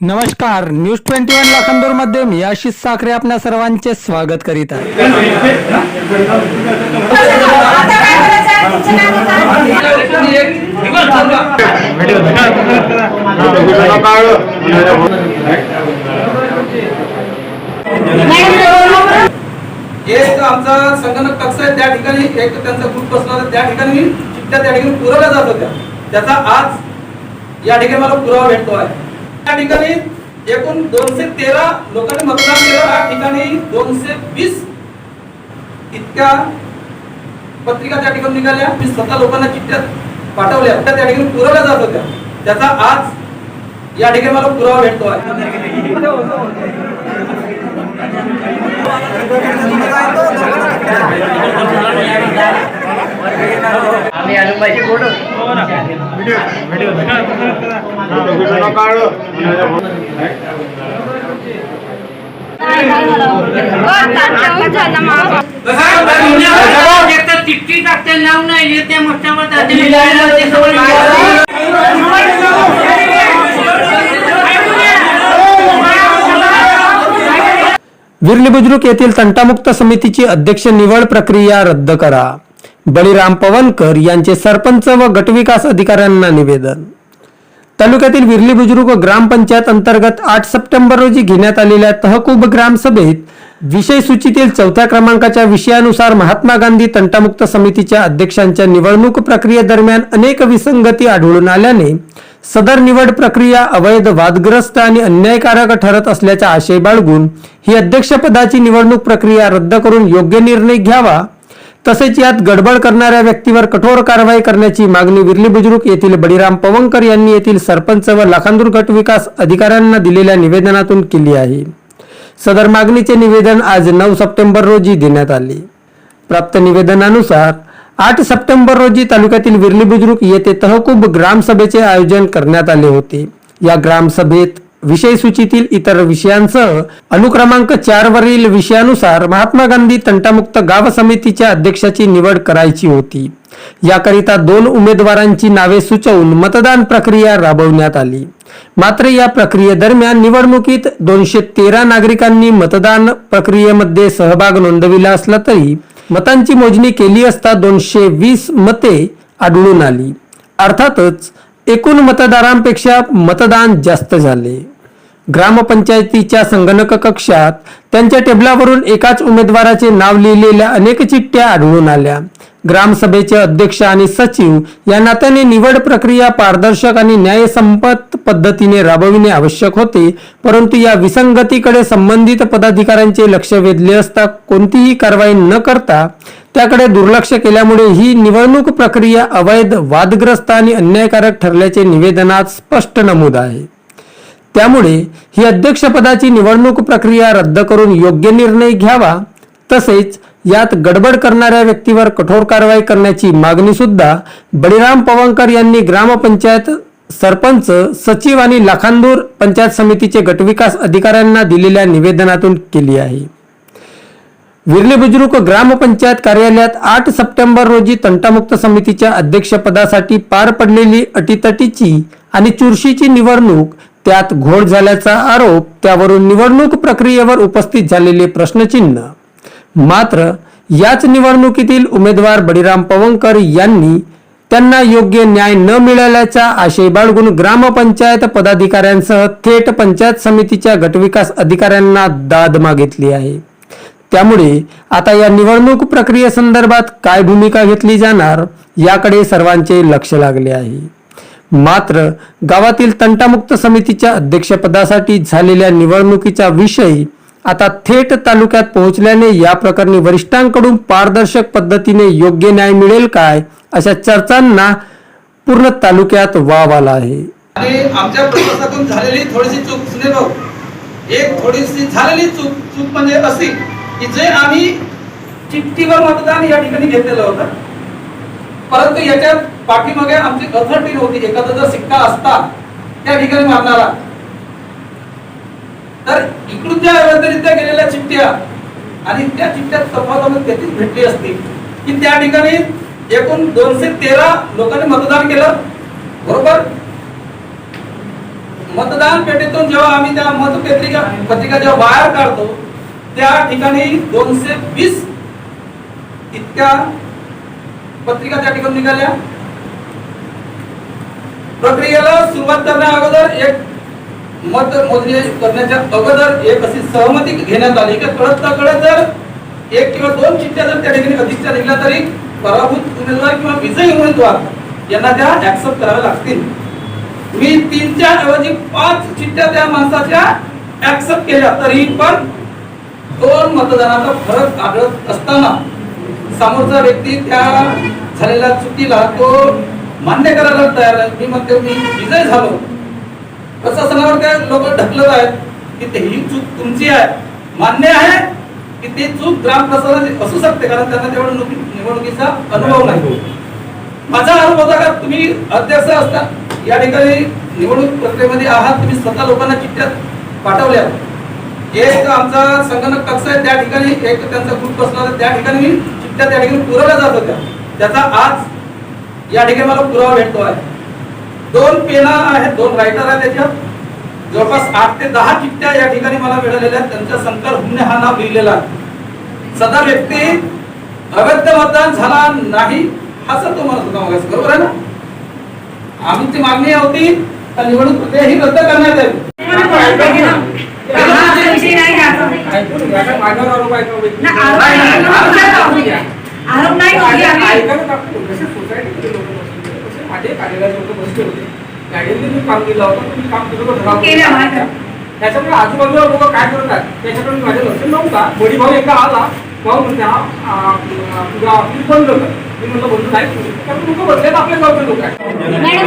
नमस्कार news twenty one लाखांदूरमध्ये मी आशिष साखरे आपल्या सर्वांचे स्वागत करीत आहे. एक आमचा संगणक कक्ष आहे त्या ठिकाणी एक त्यांचा ग्रुप बसला होता त्या ठिकाणी चिठ्ठ्या त्या ठिकाणी पुरवल्या जात होत्या. त्याचा आज या ठिकाणी मला पुरावा भेटतो आहे. त्या ठिकाणी एकूण दोनशे तेरा लोकांनी मतदान केलं. त्या ठिकाणी दोनशे वीस इतक्या पत्रिका त्या ठिकाणी निघाल्या. मी स्वतः लोकांना चिठ्ठ्या पाठवल्या. त्या त्या ठिकाणी पुरवल्या जात होत्या. त्याचा आज या ठिकाणी मला पुरावा भेटतो. आहे आम्ही अनुबाची फोटो चिठ्ठी टाकते लावून नाही येते मोठ्यावर विरली बुजुर्ग येथील तंटामुक्त समितीची अध्यक्ष निवड प्रक्रिया रद्द करा. बळीराम पवनकर यांचे सरपंच व गटविकास अधिकाऱ्यांना निवेदन. तालुक्यातील विरली बुजुर्ग ग्रामपंचायत अंतर्गत आठ सप्टेंबर रोजी घेण्यात आलेल्या तहकूब ग्रामसभेत विषय सूचीतील चौथ्या क्रमांकाच्या विषयानुसार महात्मा गांधी तंटामुक्त समितीच्या अध्यक्षांच्या निवडणूक प्रक्रियेदरम्यान अनेक विसंगती आढळून आल्याने सदर निवड प्रक्रिया अवैध वादग्रस्त आणि अन्यायकारक ठरत असल्याचा आशय बाळगून ही अध्यक्षपदाची निवडणूक प्रक्रिया रद्द करून योग्य निर्णय घ्यावा तसेच यात गडबड करणाऱ्या व्यक्तीवर कठोर कारवाई करण्याची मागणी विरली बुजुर्ग येथील बळीराम पवनकर यांनी येथील सरपंच व लाखांदूर गट विकास अधिकाऱ्यांना दिलेल्या निवेदनातून केली आहे. सदर मागणीचे निवेदन आज नऊ सप्टेंबर रोजी देण्यात आले. प्राप्त निवेदनानुसार आठ सप्टेंबर रोजी तालुक्यातील विरली बुजुर्ग येथे तहकूब ग्रामसभेचे आयोजन करण्यात आले होते. या ग्रामसभेत विषय सूचीतील इतर विषयांसह अनुक्रमांक चार वरील विषयानुसार महात्मा गांधी तंटामुक्त गाव समितीच्या अध्यक्षाची निवड करायची होती. याकरिता दोन उमेदवारांची नावे सुचवून मतदान प्रक्रिया राबवण्यात आली. मात्र या प्रक्रियेदरम्यान निवडणुकीत दोनशे तेरा नागरिकांनी मतदान प्रक्रियेमध्ये सहभाग नोंदविला असला तरी मतांची मोजणी केली असता दोनशे वीस मते आढळून आली. अर्थातच एकूण मतदारांपेक्षा मतदान जास्त झाले. ग्रामपंचायतीच्या संगणक कक्षात त्यांच्या टेबलावरून एकाच उमेदवाराचे नाव लिहिलेल्या अनेक चिठ्ठ्या आढळून आल्या. ग्रामसभेचे अध्यक्ष आणि सचिव या नात्याने निवड प्रक्रिया पारदर्शक आणि न्यायसंपत पद्धतीने राबविणे आवश्यक होते परंतु या विसंगतीकडे संबंधित पदाधिकाऱ्यांचे लक्ष वेधले असता कोणतीही कारवाई न करता त्याकडे दुर्लक्ष केल्यामुळे ही निवडणूक प्रक्रिया अवैध वादग्रस्त आणि अन्यायकारक ठरल्याचे निवेदनात स्पष्ट नमूद आहे. त्यामुळे ही अध्यक्षपदाची निवडणूक प्रक्रिया रद्द करून योग्य निर्णय घ्यावा तसेच यात गडबड करणाऱ्या व्यक्तीवर कठोर कारवाई करण्याची मागणी सुद्धा बळीराम पवनकर यांनी ग्रामपंचायत सरपंच सचिव आणि लाखांदूर पंचायत समितीचे गटविकास अधिकाऱ्यांना दिलेल्या निवेदनातून केली आहे. विरले बुजुर्ग ग्रामपंचायत कार्यालयात आठ सप्टेंबर रोजी तंटामुक्त समितीच्या अध्यक्षपदासाठी पार पडलेली अटीतटीची आणि चुरशीची निवडणूक त्यात घोळ झाल्याचा आरोप त्यावरून निवडणूक प्रक्रियेवर उपस्थित झालेले प्रश्नचिन्ह. मात्र याच निवडणुकीतील उमेदवार बळीराम पवनकर यांनी त्यांना योग्य न्याय न मिळाल्याचा आशय बाळगून ग्रामपंचायत पदाधिकाऱ्यांसह थेट पंचायत समितीच्या गटविकास अधिकाऱ्यांना दाद मागितली आहे. त्यामुळे आता या निवडणूक प्रक्रियेसंदर्भात काय भूमिका घेतली जाणार याकडे सर्वांचे लक्ष लागले आहे. मात्र गावातील तंटामुक्त समितीच्या अध्यक्षपदासाठी झालेल्या निवडणुकीचा विषय आता थेट तालुक्यात पोहोचल्याने या प्रकरणी वरिष्ठांकडून पारदर्शक पद्धतीने योग्य न्याय मिळेल काय अशा चर्चांना पूर्ण तालुक्यात वाव आला आहे. आणि आमच्या प्रवासातून झालेली थोडीशी चूक सुनील भाऊ एक थोडीशी झालेली चूक चूक म्हणजे अशी की जे आम्ही चिठ्ठीवर मतदान या ठिकाणी घेतलेलं होतं. परंतु याच्या पाठीमागे आमची अथॉरिटी नव्हती. एखादा जर सिक्का असता त्या ठिकाणी मारणारा. तर इकडून ज्या अवैधरित्या गेलेल्या चिठ्ठ्या आणि त्या चिठ्ठ्यात तफावत त्याचीच भेटली असती. की त्या ठिकाणी एकूण दोनशे तेरा लोकांनी मतदान केलं. बरोबर? मतदान पेटीतून जेव्हा आम्ही त्या मतपत्रिका पत्रिका जेव्हा बाहेर काढतो त्या ठिकाणी दोनशे वीस इतक्या पत्रिका त्या ठिकाणी निघाल्या. प्रक्रियेला सुरुवात करण्या अगोदर एक मत मोजणी करण्याच्या अगोदर एक अशी सहमती घेण्यात आली की कळत न कळत जर एक किंवा दोन चिठ्ठ्या जर त्या ठिकाणी अधिकच्या निघल्या तरी पराभूत उमेदवार किंवा विजयी उमेदवार यांना त्या ऍक्सेप्ट कराव्या लागतील. मी तीनच्या ऐवजी पाच चिठ्ठ्या त्या माणसाच्या ऍक्सेप्ट केल्या तरी पण दोन मतदानाचा फरक आढळत असताना समोरचा व्यक्ती त्या झालेल्या चुकीला तो मान्य करायला तयार आहे. मी म्हणते मी विजय झालो. प्रशासनावर ते लोक ढकलत आहेत? की ते ही चूक तुमची आहे. मान्य आहे की ती चूक ग्रामप्रशासनाची असू शकते कारण त्यांना तेवढं निवडणुकी- निवडणुकीचा अनुभव नाही. माझा अनुभव होता का तुम्ही अध्यक्ष असता या ठिकाणी निवडणूक प्रक्रियेमध्ये आहात तुम्ही स्वतः लोकांना चिठ्ठ्या पाठवल्या. एक आमचा संगणक कक्ष आहे त्या ठिकाणी एक त्यांचा ग्रुप बसला त्या ठिकाणी मी त्या ठिकाणी पुरवल्या जात होत्या त्याचा आज या ठिकाणी मला पुरावा भेटतो आहे दोन पेना आहेत दोन रायटर आहेत त्याच्यात जवळपास आठ ते दहा चिठ्ठ्या या ठिकाणी मला मिळालेल्या आहेत त्यांच्या शंकर हुमने हा नाव लिहिलेला आहे सदा व्यक्ती अवैध मतदान झाला नाही असं तो म्हणत होता मगाशी बरोबर आहे ना आमची मागणी होती निवडणूक प्रक्रिया ही रद्द करण्यात यावी आरोप आहे नाही करूया आम्ही. केलं माहिती आहे. त्याच्यामुळे आजूबाजूला लोक काय करतात? त्याच्याकडे माझ्या लक्ष नव्हता. वडी भाऊ एकदा आला. भाऊ म्हणते हा आ, तुझा ऑफिस बंद कर. मी म्हटलं बंद नाही करू. कारण लोक बदलेत आपल्या गावचे लोक. आहेत नाही